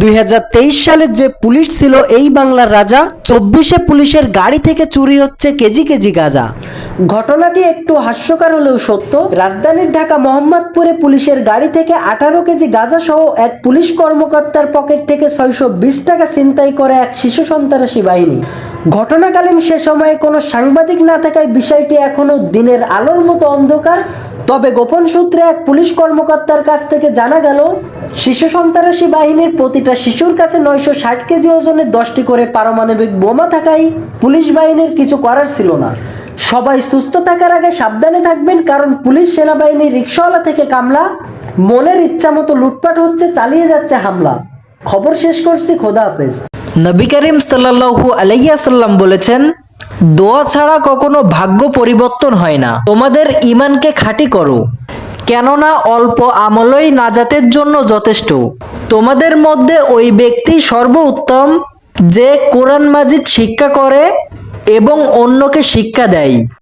দুই হাজার তেইশ সালে যে পুলিশ ছিল এই বাংলার রাজা, চব্বিশে পুলিশের গাড়ি থেকে চুরি হচ্ছে কেজি কেজি গাজা। ঘটনাটি একটু হাস্যকর হলেও সত্য, রাজধানীর ঢাকা মোহাম্মদপুরে পুলিশের গাড়ি থেকে আঠারো কেজি গাঁজা সহ এক পুলিশ কর্মকর্তার পকেট থেকে ছয়শো বিশ টাকা ছিনতাই করে এক শিশু সন্ত্রাসী বাহিনী। ঘটনাকালীন সে সময়ে কোনো সাংবাদিক না থাকায় বিষয়টি এখনও দিনের আলোর মতো অন্ধকার। তবে গোপন সূত্রে এক পুলিশ কর্মকর্তার কাছ থেকে জানা গেল, শিশু সন্ত্রাসী বাহিনীর প্রতিটা শিশুর কাছে নয়শো ষাট কেজি ওজনের দশটি করে পারমাণবিক বোমা থাকায় পুলিশ বাহিনীর কিছু করার ছিল না। সবাই সুস্থ থাকার আগে সাবধানে থাকবেন কারণ পুলিশ সেনাবাহিনী রিক্সাওয়ালা থেকে কামলা, মনের ইচ্ছা মতো লুটপাট হচ্ছে, চালিয়ে যাচ্ছে হামলা। খবর শেষ করছি, খোদা হাফেজ। নবী করিম সাল্লাল্লাহু আলাইসাল্লাম বলেছেন, দোয়া ছাড়া কখনো ভাগ্য পরিবর্তন হয় না। তোমাদের ইমানকে খাঁটি করো। কেননা অল্প আমলই নাজাতের জন্য যথেষ্ট। তোমাদের মধ্যে ওই ব্যক্তি সর্বোত্তম যে কোরআন মাজিদ শিক্ষা করে এবং অন্যকে শিক্ষা দেয়।